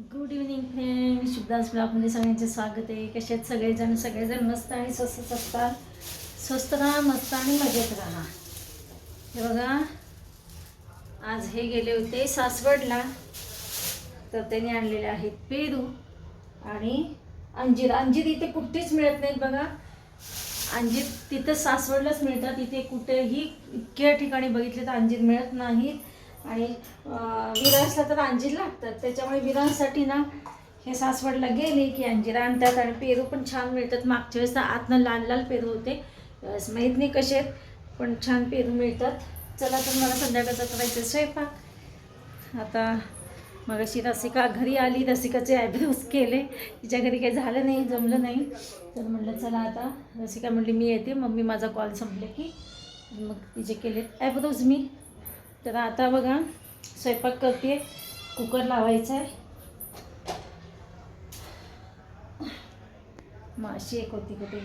Good evening friend शुभदास ब्लॉगमध्ये सगळ्यांचे स्वागत आहे. कसे आहेत सगळेजण? सगळेजण मस्त आणि स्वस्त असतात स्वस्त राहा मस्त आणि मजेत राहा. हे बघा आज हे गेले होते सासवडला. तर त्यांनी आणलेले आहेत पेरू आणि अंजीर. अंजीर इथे कुठेच मिळत नाहीत बघा. अंजीर तिथं सासवडलाच मिळतात. इथे कुठेही इतक्या ठिकाणी बघितले तर अंजीर मिळत नाहीत. आणि अं, विरासला तर अंजीर लागतात. त्याच्यामुळे विरांसाठी ना हे सासवडला गेले की अंजीर आणतात आणि पेरू पण छान मिळतात. मागच्या वेळेस तर आतनं लाल लाल पेरू होते. माहीत नाही कसे आहेत पण छान पेरू मिळतात. चला तर मला संध्याकाळचा करायचं स्वयंपाक. आता मग अशी रसिका घरी आली. रसिकाचे ॲब्रोज केले. तिच्या घरी काही झालं नाही जमलं नाही. तर म्हटलं चला आता. रसिका म्हटली मी येते. मम्मी माझा कॉल संपले की. मग तिचे केले ॲब्रोज मी. तर आता बघा स्वयंपाक करते. कुकर लावायचा आहे. माशी एक होती कुठे?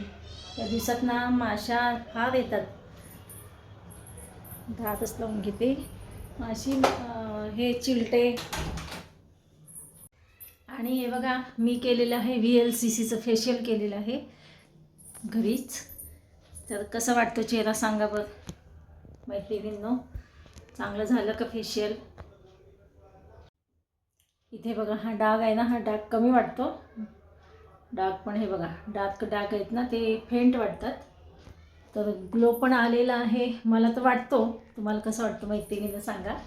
त्या दिवसात ना माशा फार येतात. घातच लावून घेते. माशी हे चिलटे. आणि हे बघा मी केलेलं आहे व्ही एल सी सीचं फेशियल केलेलं आहे. घरीच. तर कसं वाटतं चेहरा सांगा बरं मैत्रिणींनो. चांगलं झालं का फेशियल इथे बघा हा डाग आहे ना हा डाग कमी वाटतो. डाग पण हे बघा डाग डाग आहेत ना ते फेंट वाटतात. तर ग्लो पण आलेला आहे मला तर वाटतो. तुम्हाला कसं वाटतं मैत्रिणीनं सांगा.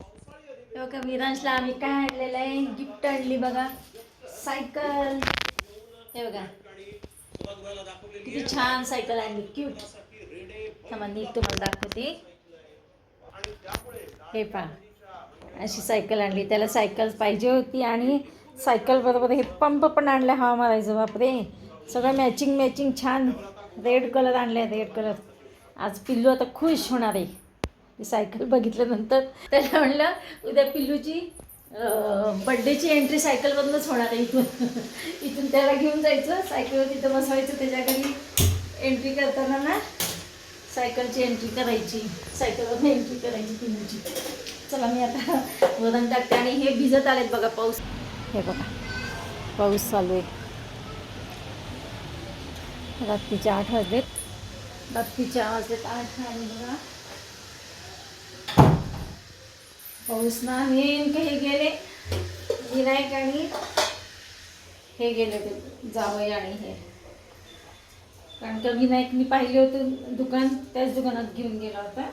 हे बघा विरांशला आम्ही काय आणलेलं आहे? गिफ्ट आणली बघा. सायकल. हे बघा. किती छान सायकल आणली क्यूट थांबा नीट तुम्हाला दाखवते. हे पहा अशी सायकल आणली. त्याला सायकल पाहिजे होती आणि सायकल बरोबर हे पंप पण आणला हवा मारायचं बापरे. सगळं मॅचिंग मॅचिंग छान. रेड कलर आणले रेड कलर आज पिल्लू आता खुश होणार आहे. सायकल बघितल्यानंतर त्याला म्हणलं उद्या पिल्लूची बड्डेची एंट्री सायकलमधूनच होणार आहे इथून. इथून त्याला घेऊन जायचं सायकलवर तिथं बसवायचं त्याच्या घरी एंट्री करताना ना. सायकलची एंट्री करायची सायकलवर एंट्री करायची पिल्लूची चला मी आता वरण टाकते आणि हे भिजत आलेत बघा पाऊस. हे बघा पाऊस चालू आहे. रात्रीचे आठ वाजलेत. रात्रीचे वाजलेत. आठ आणि बघा. पाऊस ना नेमके हे गेले. विनायक आणि हे गेले ते जावई आणि हे. कारण का विनायकनी पाहिले होते दुकान त्याच दुकानात घेऊन गेला होता.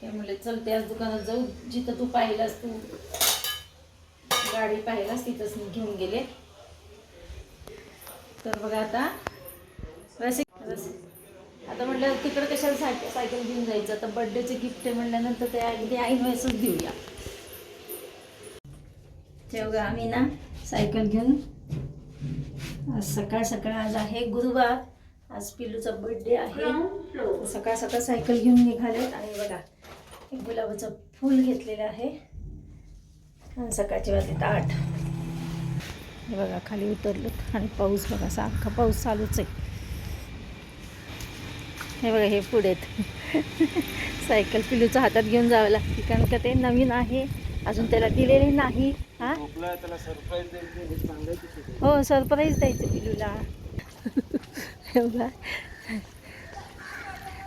त्यामुळे चल त्याच दुकानात जाऊ. जिथं तू पाहिलास तू गाडी पाहिलास तिथंच मी घेऊन गेले. तर बघा आता रसिक आता म्हटलं तिकडं कशाला सायकल सायकल घेऊन जायचं? आता बड्डेचे गिफ्ट आहे म्हटल्यानंतर ते अगदी ऐन वेळेसच देऊया. तेव्हा आम्ही ना सायकल घेऊन आज सकाळ सकाळ आज आहे गुरुवार. आज पिलूचा बर्थडे आहे. सकाळ सकाळ सायकल घेऊन निघालेत आणि बघा एक गुलाबाचं फूल घेतलेलं आहे. आणि सकाळची वाजले आठ. हे बघा खाली उतरलो आणि पाऊस बघा सारखा पाऊस चालूच आहे. हे बघा हे पुढे सायकल पिल्लूच्या हातात घेऊन जावं लागते कारण का ते नवीन आहे. अजून त्याला दिलेले नाही. हा? हो सरप्राईज द्यायचं पिलूला.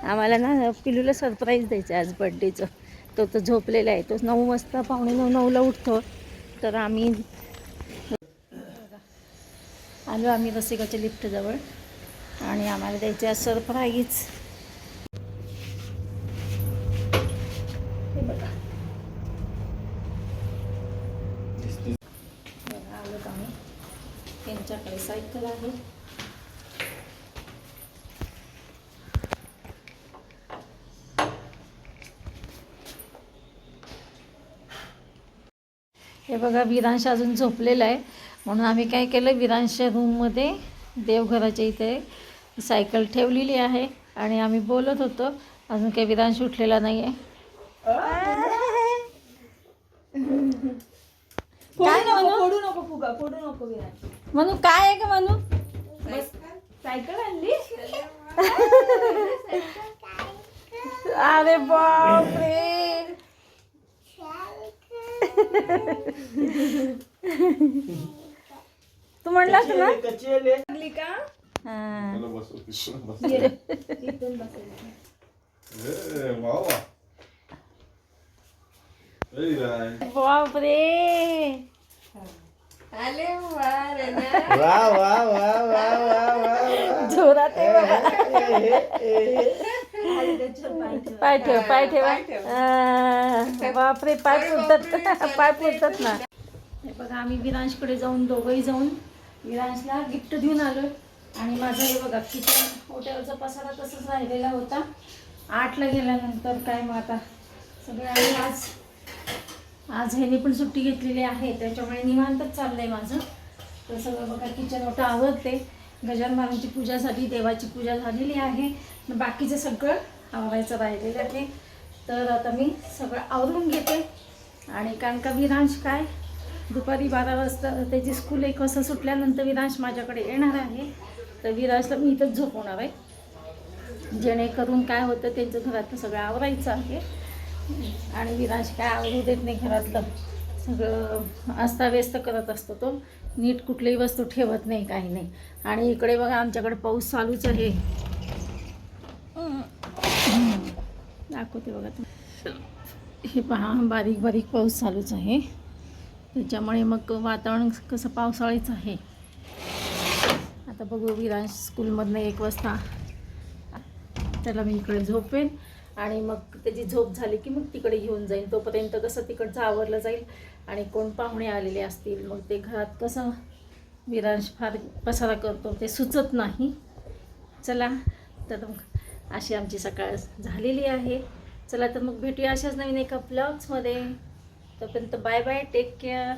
आम्हाला ना पिलूला सरप्राईज द्यायचं आज बड्डेचं तो तर झोपलेला आहे. तो नऊ वाजता पावणे नऊ नऊला उठतो. तर आम्ही आलो आम्ही रसिकाच्या लिफ्टजवळ आणि आम्हाला द्यायचं आहे सरप्राईज हे बघा बघा आलोत आम्ही सायकल आहे. हे बघा विरांश अजून झोपलेला आहे. म्हणून आम्ही काय केलं विरांशच्या रूममध्ये देवघराच्या इथे सायकल ठेवलेली आहे. आणि आम्ही बोलत होतो अजून काही विरांश उठलेला नाही आहे फोडू नको फोडू नको फुगा फोडू नको विराट म्हणून काय आहे का म्हणू? सायकल आणली? अरे बापरे. तू म्हणलास ना? लागली का? हा. वा वा वा वा वा वा जोरात आहे बघा. पाय ठेव. पाय ठेवा बापरे पाय पुरतात पाय पुरतात ना. हे बघा आम्ही विरांशकडे जाऊन दोघंही जाऊन विरांशला गिफ्ट देऊन आलो आणि माझं हे बघा किचन हॉटेलचा पसारा तसंच राहिलेला होता. आठला गेल्यानंतर काय मग आता? सगळे आम्ही आज आज ह्याने पण सुट्टी घेतलेली आहे त्याच्यामुळे निवांतच चाललंय माझं. तर सगळं बघा किचन ओटा आवडते गजान महाराजांची पूजासाठी देवाची पूजा झालेली आहे. बाकीचं सगळं आवरायचं राहिलेलं आहे. तर आता मी सगळं आवरून घेते. आणि कारण का विरांश काय? दुपारी बारा वाजता त्याची स्कूल एक वाजता सुटल्यानंतर विरांश माझ्याकडे येणार आहे. तर विरांशला मी इथंच झोपवणार आहे. जेणेकरून काय होतं त्यांचं घरातलं सगळं आवरायचं आहे. आणि विरांश काय आवडू देत नाही घरातलं. सगळं अस्ताव्यस्त करत असतो तो. नीट कुठलीही वस्तू ठेवत नाही काही नाही. आणि इकडे बघा आमच्याकडे पाऊस चालूच आहे. दाखवते बघा तू हे पहा बारीक बारीक पाऊस चालूच आहे. त्याच्यामुळे मग वातावरण कसं पावसाळीच आहे. आता बघू विरांश स्कूलमधनं एक वाजता. त्याला मी इकडे झोपेन. आणि मग त्याची झोप झाली की मग तिकडे घेऊन जाईन. तोपर्यंत कसं तिकडचं आवरलं जाईल आणि कोण पाहुणे आलेले असतील मग ते घरात कसं विरांश फार पसारा करतो ते सुचत नाही. चला तर मग अशी आमची सकाळ झालेली आहे. चला तर मग भेटूया अशाच नवीन एका ब्लॉग्समध्ये तोपर्यंत बाय बाय टेक केअर